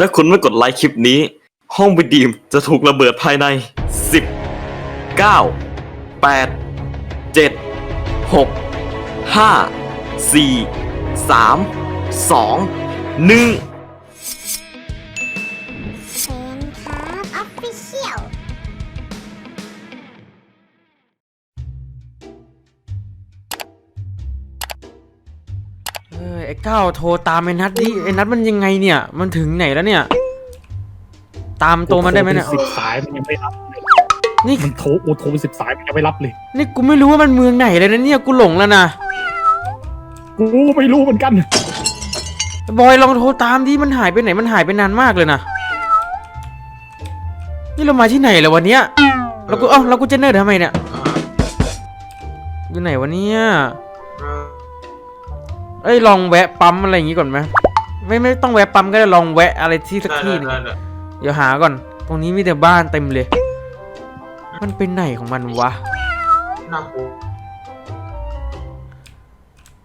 ถ้าคุณไม่กดไลค์คลิปนี้ ห้องวิดีมจะถูกระเบิดภายใน 10 9 8 7 6 5 4 3 2 1 ก้าวโทรตามไอ้นัทดิไอ้นัทมันยังไงเนี่ย มันถึงไหนแล้วเนี่ย ตามตัวมันได้ไหมเนี่ย สิบสายมันยังไม่รับเลยนี่ มันโทรโอ้โทรไปสิบสายมันยังไม่รับเลย นี่กูไม่รู้ว่ามันเมืองไหนเลยนะเนี่ยกูหลงแล้วนะกูไม่รู้เหมือนกัน บอยลองโทรตามดิมันหายไปไหนมันหายไปนานมากเลยนะนี่เรามาที่ไหนแล้ววันเนี้ยเรากูเอ้าเรากูจะเนิร์ดทำไมเนี่ยอยู่ไหนวะเนี่ย เอ้ ยลองแวะปั๊มอะไรอย่างงี้ก่อนไหมไม่ไม่ต้องแวะปั๊มก็ได้ลองแวะอะไรที่สักที่หนึงเดี๋ยวหาก่อน ตรงนี้มีแต่บ้านเต็มเลย มันเป็นไหนของมันวะน่ากลัว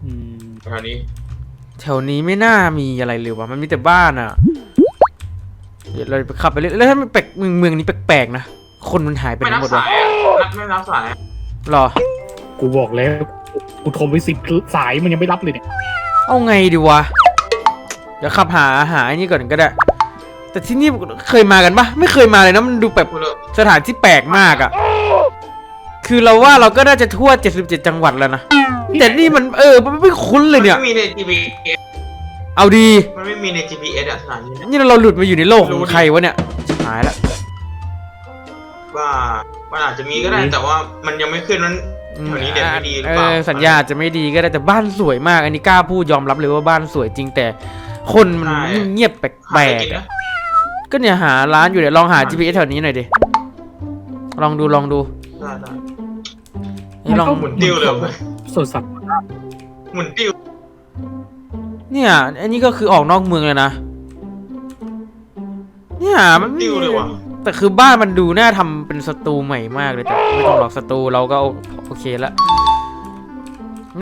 อืมแถวนี้แถวนี้ไม่น่ามีอะไรเลยวะมันมีแต่บ้านอะเดี๋ยวเราไปขับไปเรื่อยแล้วถ้ามันแปลกเมืองเมืองนี้แปลกๆนะคนมันหายไปไม่ไหนรับหมดสาวะยอะนัดไม่รับสายอะหรอ กูบอกแล้ว กูโทรไปสิบสายมันยังไม่รับเลยเนี่ยเอาไงดีวะ เดี๋ยวขับหาหาไอ้นี่ก่อนก็ได้ แต่ที่นี่เคยมากันปะไม่เคยมาเลยนะมันดูแบบกูเลิกสถานที่แปลกมากอะคือเราว่าเราก็น่าจะทั่ว 77 จังหวัดแล้วนะ แต่นี่มันเออมันไม่คุ้นเลยเนี่ยมันไม่มีใน GPS เอาดี มันไม่มีใน GPS อะสถานีเนี่ยนี่เราหลุดมาอยู่ในโลกของใครวะเนี่ยชิบหายละว่ามันอาจจะมีก็ได้แต่ว่ามันยังไม่ขึ้นนั้นอืม แถวนี้เด็ดไม่ดีหรือเอเปล่าอสัญญาอาจจะไม่ดีก็ได้แต่บ้านสวยมาก อันนี้กล้าพูดยอมรับเลยว่าบ้านสวยจริงแต่ คนมันเงียบๆแปหาลอะไรกกินๆอะนะก็เนี่ยหาร้านอยู่เดี๋ยวลองหา GPS แถวนี้หน่อยดิลองดูลองดูได้ได้นี่ลอง หมุนติ้วเลยเว้ยสดสัตว์หมุนติ้วเนี่ย อันนี้ก็คือออกนอกเมืองเลยนะ เนี่ยมันติ้วเลยว่ะ แต่คือบ้านมันดูน่าทำเป็นสตูใหม่มากเลยแต่ไม่ต้องหรอกสตูเราก็โอโอเคละ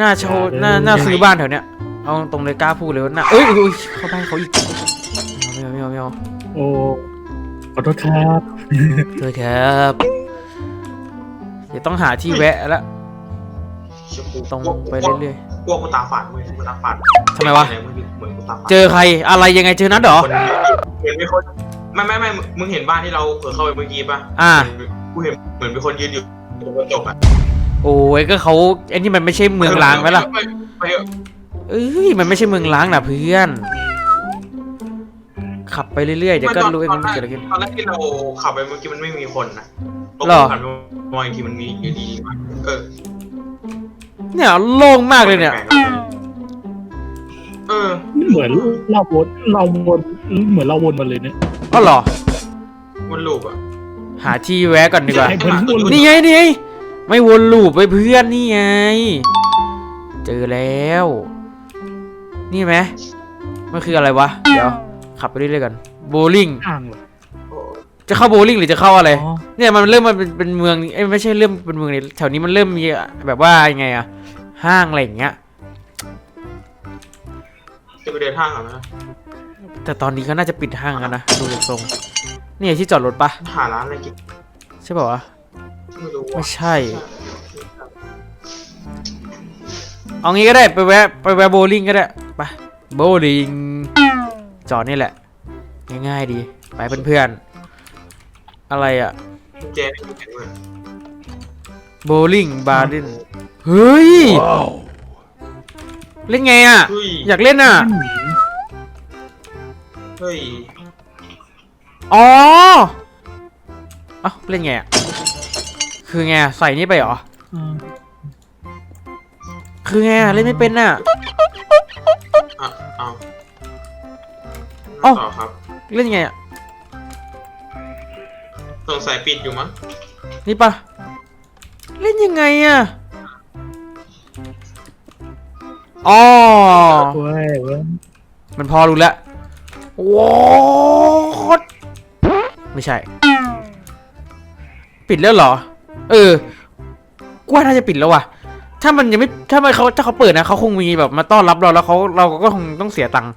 น่าโชว์น่าน่าซื้อบ้านแถวเนี้ยเอาตรงเลยกล้าพูดเลยว่าน่าเอ้ยอุ้ยเข้าบ้านเขาอีกไม่เอาไม่เอาไม่เอาไม่เอาโอ้ขอโทษครับด้วยครับเดี๋ยวต้องหาที่แวะแล้วเชี่ยกูตรงกลัวไปเรื่อยกลัวกูตาฝาดเว้ยกูตาฝาดทำไมวะเหมือนกูตาฝาดๆเจอใครอะไรยังไงเจอนัดเหรอคนเห็นมีคน ไม่ไม่ไม่มึงเห็นบ้านที่เราเผลอเข้าไปเมื่อกี้ป่ะอ่า กูเห็นเหมือนมีคนยืนอยู่ตรงกระจกอะโอ้ยก็เขาไอ้นี่มันไม่ใช่เมืองล้างไหมล่ะไปไปเถอะเอ้ยมันไม่ใช่เมืองล้างนะเพื่อน ขับไปเรื่อยๆเดี๋ยวก็รู้เองว่ามันเกิดอะไรขึ้น ตอนแรกที่เราขับไปเมื่อกี้มันไม่มีคนนะหรอหันไปมองอีกทีมันมีอยู่ดีๆมาเออเนี่ยโล่งมากเลยเนี่ย เออ เหมือนเราวนเราวนเหมือนเราวนมาเลยเนี่ย อ๋อเหรอ วนลูปอะหาที่แวะก่อนดีกว่าให้เพื่อนวนนี่ไงนี่ไงไม่วนลูปไปเพื่อนนี่ไง เจอแล้ว นี่ไหมมันคืออะไรวะ เดี๋ยว ขับไปเรื่อยๆกันโบลิ่ง อ่างเหรอโอ้จะเข้าโบลิ่งหรือจะเข้าอะไร อ๋อเนี่ยมันเริ่มมาเป็นเป็นเมืองเอ้ยไม่ใช่เริ่มเป็นเมืองเลยแถวนี้มันเริ่มมีแบบว่ายังไงอะห้างอะไรอย่างเงี้ย จะไปเดินห้างเหรอนะ แต่ตอนนี้เขาน่าจะปิดห้างกันนะ ดูจากทรงนี่ที่จอดรถปะหาร้านอะไรกินใช่ป่าวะ ไม่รู้ไม่ว่ะใช่ เอางี้ก็ได้ไปแวะไปแวะโบลิ่งก็ได้ไปโบลิ่งจอดนี่แหละ ง่ายๆดี ไปเพื่อนๆ อะไรอะกุญแจไม่เห็นเลยโบลิ่งบาร์ดินเฮ้ย เล่นไงอะเฮ้ยอยากเล่นอะ เฮ้ยอ๋อเอ้าเล่นไงอะคือไงอะใส่นี่ไปเหรออืมคือไงอะเล่นไม่เป็นน่ะ อะเอาเอ้า ต่อครับเล่นไงอะสงสัยปิดอยู่มั้งนี่ปะเล่นยังไงอะอ๋อ เว้ยเว้ยมันพอรู้แล้ว ว้าวไม่ใช่ ปิดแล้วเหรอ เออกว่าน่าจะปิดแล้วว่ะ ถ้ามันยังไม่ถ้ามันเขาถ้าเขาเปิดนะเขาคงมีแบบมาต้อนรับเราแล้วเขาเราก็คงต้องเสียตังค์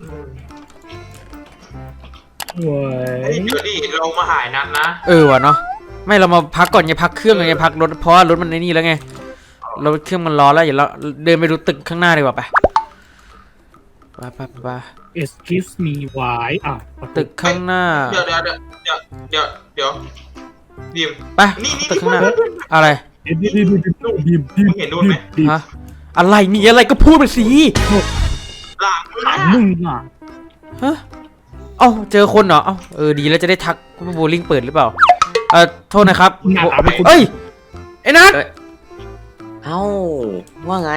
อืมเว้เฮ้ยยเดี๋ยวดิเรามาหายนัดนะเออว่ะเนาะไม่เรามาพักก่อนไงพักเครื่องไงพักรถเพราะว่ารถมันในนี่แล้วไงรถเครื่องมันร้อนแล้วอย่าเราเดินไปดูตึกข้างหน้าดีกว่าไป ไปไปไปเอสกิสมีไว้อะตึกข้างหน้า เดี๋ยวเดี๋ยวเดี๋ยวเดี๋ยวเดี๋ยวเดี๋ยวดิม ไป นี่นี่ ตึกข้างหน้า อะไรดิมดิดิมดิมดิมดิมึงเห็นนู่นไหม ฮะ อะไรนี่อะไรก็พูดไปสิหลังมึงมึงอะฮะเอ้าเจอคนเหรอ เอ้าเออดีแล้วจะได้ทักว่าโบลิ่งเปิดหรือเปล่า เอ่อโทษนะครับ เอ้ยไอ้นัท เอ้าว่าไง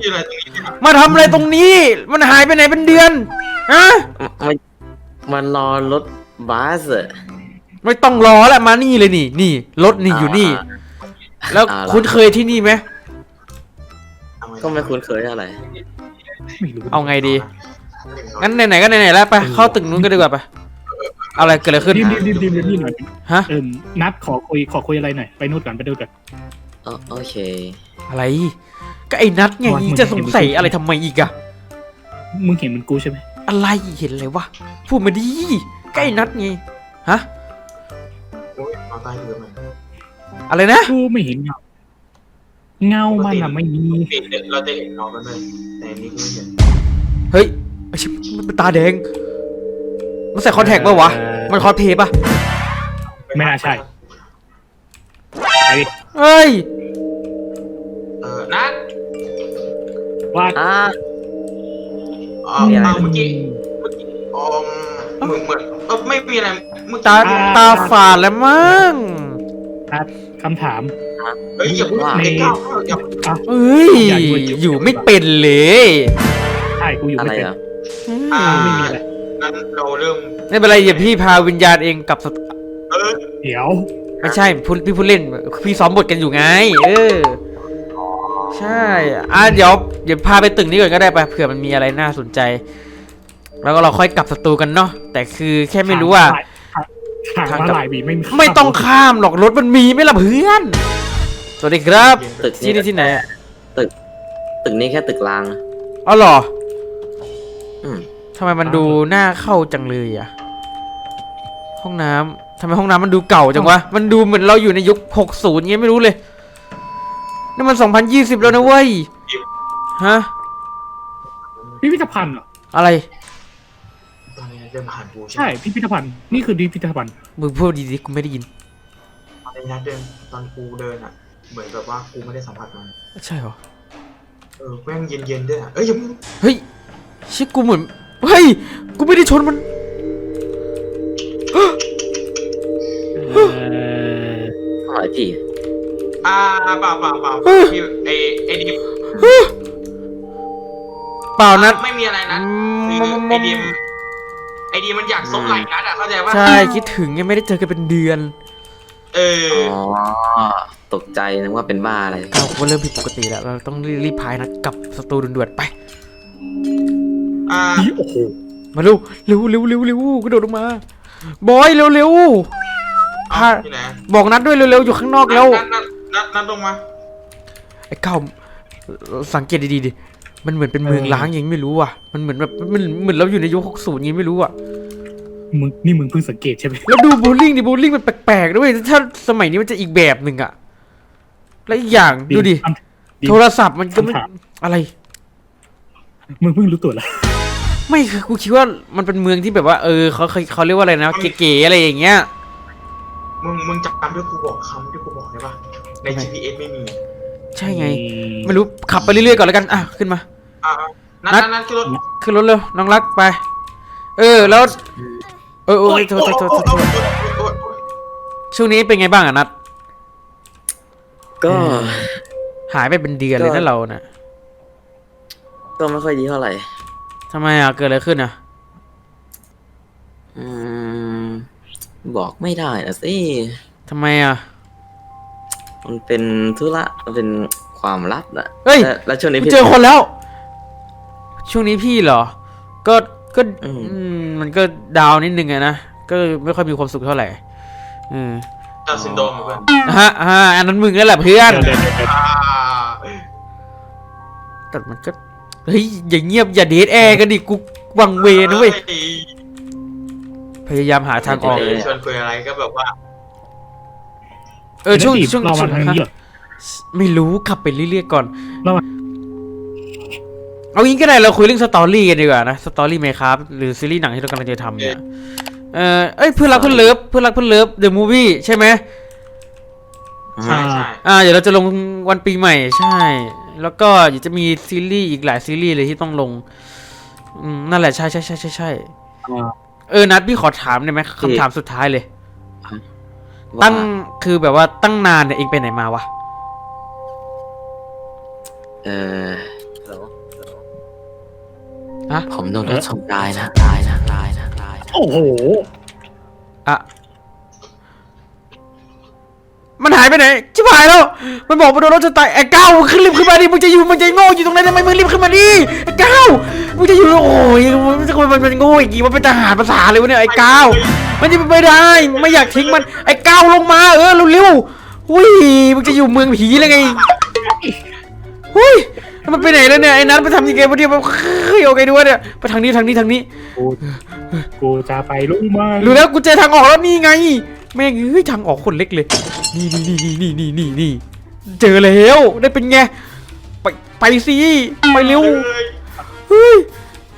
มีอะไรตรงนี้เนี่ยมาทำอะไรตรงนี้ มันหายไปไหนเป็นเดือนฮะมันมันรอรถบัสอะ ไม่ต้องรอแล้วมานี่เลยนี่ นี่รถนี่อยู่นี่ แล้วอ่าล่ะ คุณเคยที่นี่ไหมทำไมก็ไม่คุ้นเคยอะไรไม่รู้เอาไงดี งั้นไหนๆก็ไหนๆแล้วไปเข้าตึกนู้นก็ดีกว่าไปเอาอะไรเกิดอะไรขึ้นดิมดิมดิมดิมดิมนี่หน่อยฮะ เอิมนัดขอคุยขอคุยอะไรหน่อย ไปนู่นก่อนไปนู่นก่อน โอโอเค อะไร ก็ไอ้นัทไงวันมึงจะสงสัยอะไรทำไมอีกอะมึงเห็นมันกูใช่ไหมอะไรเห็นอะไรวะพูดมาดีก็ไอ้นัทไงฮะโอ้ยเอาใต้เรือมันอะไรนะกูไม่เห็นเงาเงามันอะไม่มีปกติเราจะเห็นน้องกันเลยแต่อันนี้กูไม่เห็นเฮ้ยไอ้ชิบมันเป็นตาแดงมันใส่คอนแทคปะวะมันคอสเพย์ปะไม่น่าใช่เฮ้ย ว่าอ่าเออมีอะไร เอาเมื่อกี้เมื่อกี้อ๋อเหมือนเหมือนเออไม่มีอะไรเมื่อตากี้ตาฝาดแล้วมั้งคำถาม เฮ้ยอย่าพูดว่า เด็กก้าวเข้าอย่าเอ้ย อยู่ไม่เป็นเลยใช่กูอยู่อะไรไม่เป็นอะอ่าไม่มีอะไรงั้นเราเริ่มไม่เป็นไรเดี๋ยวพี่พาวิญญาณเองกลับสตเออเดี๋ยวไม่ใช่พูดพี่พูดเล่น พี่ซ้อมบทกันอยู่ไง เออ ใช่อะเดี๋ยวเดี๋ยวพาไปตึกนี้ก่อนก็ได้ไปเผื่อมันมีอะไรน่าสนใจ แล้วก็เราค่อยกลับสตูกันเนาะแต่คือแค่ไม่รู้ว่า ทางทางมากลับลายบีไม่มีไม่ต้องข้ามหรอกรถมันมีไหม่ล่ะเพื่อน สวัสดีครับตึกที่นี้นี่ที่ไหนอะตึกนี้แค่ตึกรางอ๋อเหรออืมทำไมมันดูน่าเข้าจังเลยอะห้องน้ำทำไมห้องน้ำมันดูเก่าจังวะมันดูเหมือนเราอยู่ในยุค 60เงี้ยไม่รู้เลย นี่มัน 2020 แล้วนะเว้ย ฮะ พิพิธภัณฑ์เหรอ อะไร ตอนนี้เดินผ่านกูใช่ใช่ไหมพิพิธภัณฑ์ นี่คือพิพิธภัณฑ์ มึงพูดดีๆ กูไม่ได้ยิน ตอนนี้นัดเดินตอนกูเดินอะ เหมือนแบบว่ากูไม่ได้สัมผัสมัน ใช่เหรอ เออแม่งเย็นๆด้วยอะเอ้ยอย่าพูดเฮ้ยชิกูเหมือน เฮ้ย กูไม่ได้ชนมันเอออะไรพี่ อ่าเปล่าเปล่าเปล่าเฮ้ยพี่ไอไอดีมเปล่านัดไม่มีอะไรนะอืคือไอมดีมไอดีมมันอยากซบไหล่นัดอะเข้าใจปะใช่คิดถึงยังไม่ได้เจอกันเป็นเดือน เอออ๋อตกใจนึกว่าเป็นบ้าอะไรเราก็เริ่มผิดปกติแล้วเราต้องรีบพายนัดกลับสตูด่วนๆไปอ่านี่โอ้โหมาเร็วเร็วเร็วเร็วเร็วกระโดดลงมา บอยเร็วเร็วพาที่ไหนบอกนัดด้วยเร็วๆอยู่ข้างนอกแล้วนัด นัดนัดนัดลงมา ไอ้เก้าสังเกตดีๆดิ มันเหมือนเป็นเมืองล้างยังไม่รู้อะ มันเหมือนแบบมันเหมือนเราอยู่ในยุค60ยังไม่รู้อะ มึงนี่มึงเพิ่งสังเกตใช่ไหมแล้วดูโบลิ่งดิโบลิ่งมันแปลกๆด้วยถ้าสมัยนี้มันจะอีกแบบหนึ่งอะ แล้วอีกอย่างดูดิคำโทรศัพท์มันก็ไม่คำถามอะไร มึงเพิ่งรู้ตัวแล้วไม่คือกูคิดว่ามันเป็นเมืองที่แบบว่า เออเขาเคยเขาเรียกว่าอะไรนะเก๋ๆอะไรอย่างเงี้ย มึงมึงจำที่กูบอกคำที่กูบอกได้ปะ ใน GPS ไม่มี ใช่ไง ไม่รู้ขับไปเรื่อยๆก่อนแล้วกันอะขึ้นมา อ่านัดนัดนัดนัดขึ้นรถขึ้นรถเร็วน้องรักไป เออแล้วเออเออโทษโทษโทษโทษโทษโอ๊ยโอ๊ยโอ๊ยช่วงนี้เป็นไงบ้างอะนัดก็หายไปเป็นเดือนเลยก็นะเราน่ะก็ไม่ค่อยดีเท่าไหร่ทำไมอะเกิดอะไรขึ้นอะอืมบอกไม่ได้นะสิทำไมอะ มันเป็นธุระมันเป็นความลับนะเฮ้ย และแล้วช่วงนี้กูพี่ เจอคนแล้ว ช่วงนี้พี่เหรอ ก็ก็อืม อืมมันก็ดาวนิดนึงอะนะ ก็ไม่ค่อยมีความสุขเท่าไหร่อืมดาวน์ซินโดรมเหรอเพื่อนฮะฮะอันนั้นมึงนั่นแหละเพื่อนเดี๋ยวเดี๋ยวเดี๋ยวอ่าแต่มันก็เฮ้ยอย่าเงียบอย่าเดทแอร์กันดิกูวังเวนะเว้ยฮ้ไปพยายามหาทางออกเออชวนคุยอะไรก็แบบว่า เออช่วงแล้วดิช่วงเราช่มาวงทางนี้เหรอไม่รู้ขับไปเรื่อยๆก่อน เรามาเอางี้ก็ได้เราคุยเรื่องสตอรี่กันดีกว่านะสตอรี่ไหมครับหรือซีรีส์หนังที่เรากำลังจะทำเนี่ยเออเอ้ยเพื่อนรักเพื่อนเลิฟเพื่อนรักเพื่อนเลิฟเดอะมูฟวี่ใช่ไหมใช่ใช่อ่าเดี๋ยวเราจะลงวันปีใหม่ใช่ แล้วก็เดี๋ยวจะมีซีรีส์อีกหลายซีรีส์เลยที่ต้องลงอืมนั่นแหละใช่ใช่ใช่ใช่ใช่อ่าเออนัดพี่ขอถามได้ไหมคำถามสุดท้ายเลยว่า ตั้งคือแบบว่าตั้งนานเนี่ยเองไปไหนมาวะ เออฮะ ผมโดนรถชนตายนะตายนะตายนะตายนะโอ้โหอะมันหายไปไหน ชิบหายแล้ว มันบอกมาโดนรถชนตายไอ้ก้าวมึงขึ้นรีบขึ้นมาดิ มึงจะอยู่มึงจะโง่อยู่ตรงไหนทำไมมึงรีบขึ้นมาดิไอ้ก้าวมึงจะอยู่ โอ้ยมันจะมันมันโง่อีกทีมันเป็นทหารภาษาเลยวะเนี่ยไอ้ก้าว มันจะไม่ได้ ไม่อยากทิ้งมัน ไอ้ก้าวลงมา เออเร็วๆหุ้ยมึงจะอยู่เมืองผีเลยไงหุ้ยแล้วมันไปไหนแล้วเนี่ยไอ้นัทไปทำยังไงวะเนี่ยมันเฮ้ยโอเคดูวะเนี่ยไปทางนี้ทางนี้ทางนี้ กูกูจะไปลุงมารู้แล้วกูเจอทางออกแล้วนี่ไงแม่งเฮ้ยทางออกคนเล็กเลย นี่นี่นี่นี่นี่นี่นี่เจอแล้วได้เป็นไงไปไปสิไปเร็วเลยเฮ้ย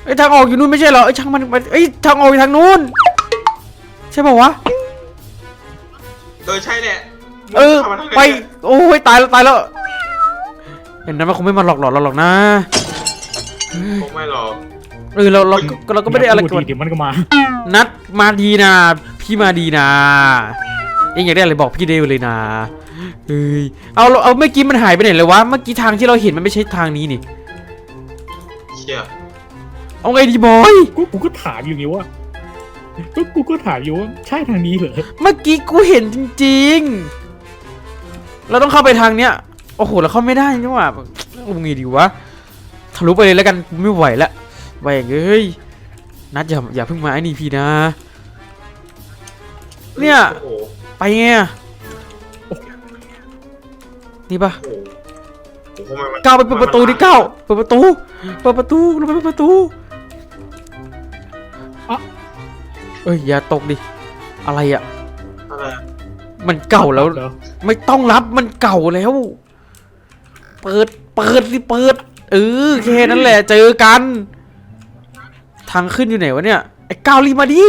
ไอทางออกอยู่นู่นไม่ใช่เหรอไอช่างมันมันไอยทางออกอยู่ทางนู้น ใช่ป่าวะ เออใช่แหละเออ ข้ามาทางหนไป เนี่ยโอ้ยตายแล้วตายแล้วเห็นนั้นมันคงไม่มาหลอกหลอนเราหรอกนะ คงไม่หรอก เออเราเราก็เราก็ไม่ได้อะไรพูกันเดี๋ยวมันก็มา นัดมาดีนะ พี่มาดีนะเองอยากได้อะไรบอกพี่ได้เลยนะเฮ้ยเอาเราเอาเมื่อกี้มันหายไปไหนเลยวะเมื่อกี้ทางที่เราเห็นมันไม่ใช่ทางนี้นี่ เชี่ยเอาไงดีบอยกูกูก็ถามอยู่นี่ว่า ก็กูก็ถามอยู่ว่าใช่ทางนี้เหรอเมื่อกี้กูเห็นจริง ๆ เราต้องเข้าไปทางเนี้ย โอ้โหเราเข้าไม่ได้นี่หว่าเอาไงดีวะ ทะลุไปเลยแล้วกันกูไม่ไหวละไหวเอ้ย นัดอย่าอย่าเพิ่งมาไอ้นี่พี่นะ เนี่ยโอ้โหไปไงอะนี่ปะโอ้โหโอ้โหทำไมมันก้าวไปเปิดประตูดิก้าวเปิดประตู เปิดประตูเราไปเปิดประตู เอ้ยอย่าตกดิ อะไรอะอะไรมันเก่าแล้วเหรอไม่ต้องรับมันเก่าแล้ว เปิด เปิดสิเปิด เออแค่นั้นแหละเจอกัน ทางขึ้นอยู่ไหนวะเนี่ย ไอ้ก้าวรีบมาดิ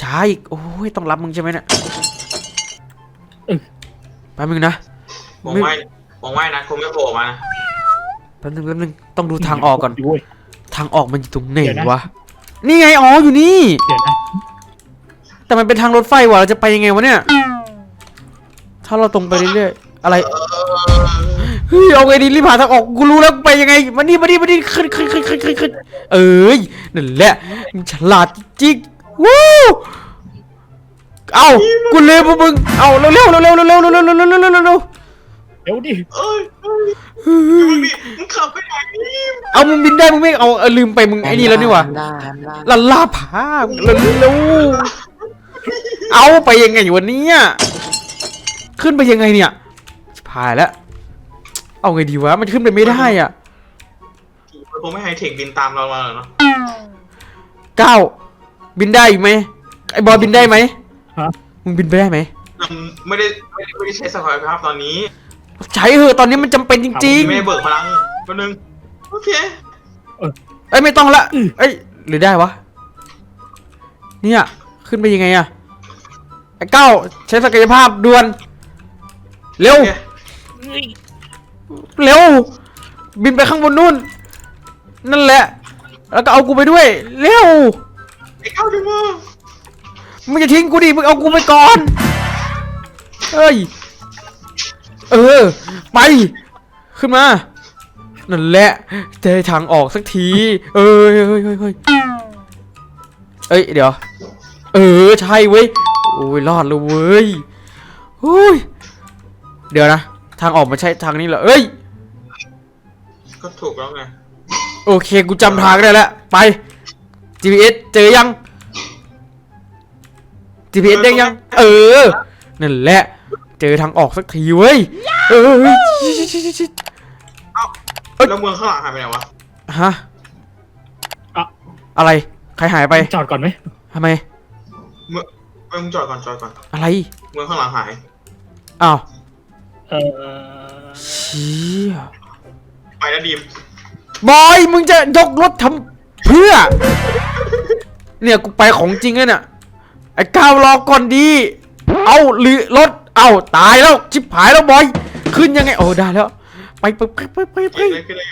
ช้าอีก โอ้ยต้องรับมึงใช่ไหมเนี่ยแป๊บนึงนะมองไม่มองไม่นะคงไม่โผล่มานะแป๊บนึงแป๊บนึงต้องดูทางออกก่อนยู่เว้ย ทางออกมันอยู่ตรงไหนเดี๋ยวนะ วะ นี่ไงอ๋ออยู่นี่ เดี๋ยวนะ แต่มันเป็นทางรถไฟว่ะเราจะไปยังไงวะเนี่ย ถ้าเราตรงไปเรื่อยๆ อะไร เฮ้ยเอาไงดีรีบหาทางออกกูรู้แล้วกูไปยังไงมานี่มานี่มานี่ขึ้นขึ้นขึ้นขึ้นขึ้นขึ้นเอ้ยนั่นแหละมึงฉลาดจริงๆวู้เอากูเลยพวกมึงเอาเร็วเร็วเร็วเร็วเร็วเร็วเร็วเร็วเร็วเร็วเร็ว เร็วเร็วเดี๋ยวดิเอ้ยเอ้ยมึงดิมึงขับไปไหนนี่เอามึงบินได้มึงไม่เอาเอาลืมไปมึงไอ้นี่แล้วนี่หว่าได้ได้ลาลาพาเร็วเร็วเอาไปยังไงวันนี้ขึ้นไปยังไงเนี่ยชิบหายแล้วเอาไงดีวะมันขึ้นไปไม่ได้อะมันคงไม่ไฮเทคบินตามเรามาหรอกเนาะเก้าบินได้อีกไหมไอ้บอยบินได้ไหมฮะ มึงบินไปได้ไหม มันไม่ได้ไม่ได้ไม่ได้ใช้สกอยภาพตอนนี้ ใช้เถอะตอนนี้มันจำเป็นจริงไม่ได้เบิกพลังแป๊บนึงโอเคๆเอ้ยไม่ต้องละเอ้ยหรือได้วะเนี่ยขึ้นไปยังไงอะไอ้เก้าใช้ศักยภาพด่วนเร็ว โอเคเร็ว บินไปข้างบนนู่น นั่นแหละ แล้วก็เอากูไปด้วย เร็ว ไอ้เข้าดึงมามึงจะทิ้งกูดิ มึงเอากูไปก่อน เอ้ย เออ ไป ขึ้นมา นั่นแหละจะได้ทางออกสักที เอ้ยเฮ้ยเฮ้ยเฮ้ยเอ้ย เดี๋ยว เออ ใช่เว้ย โอ้ย รอดแล้วเว้ยโอ้ย เดี๋ยวนะ ทางออกมันใช่ทางนี้เหรอ เอ้ย ก็ถูกแล้วไง โอเค กูจำทางได้แล้ว ไป GPS เจอยัง GPS ได้ยัง เออ นั่นแหละเจอทางออกสักทีเว้ยเออเอ้ยแล้วเมืองข้างหลังหายไปไหนวะ ฮะอะ อะไร ใครหายไปจอดก่อนไหมทำไม เมื่อเมื่อมึงจอดก่อนจอดก่อน อะไร เมื่อข้างหลังหาย อ้าวเออเชี่ยไปแล้วดีมบอยมึงจะยกรถทำเพื่อ เนี่ยกูไปของจริงเลยเนี่ยไอ้ก้าวรอก่อนดี เอาหรือรถ เอาตายแล้วชิบหายแล้วบอย ขึ้นยังไงโอ้ได้แล้ว ไปไปไปไปไปไปเกิดอะไรขึ้นเลย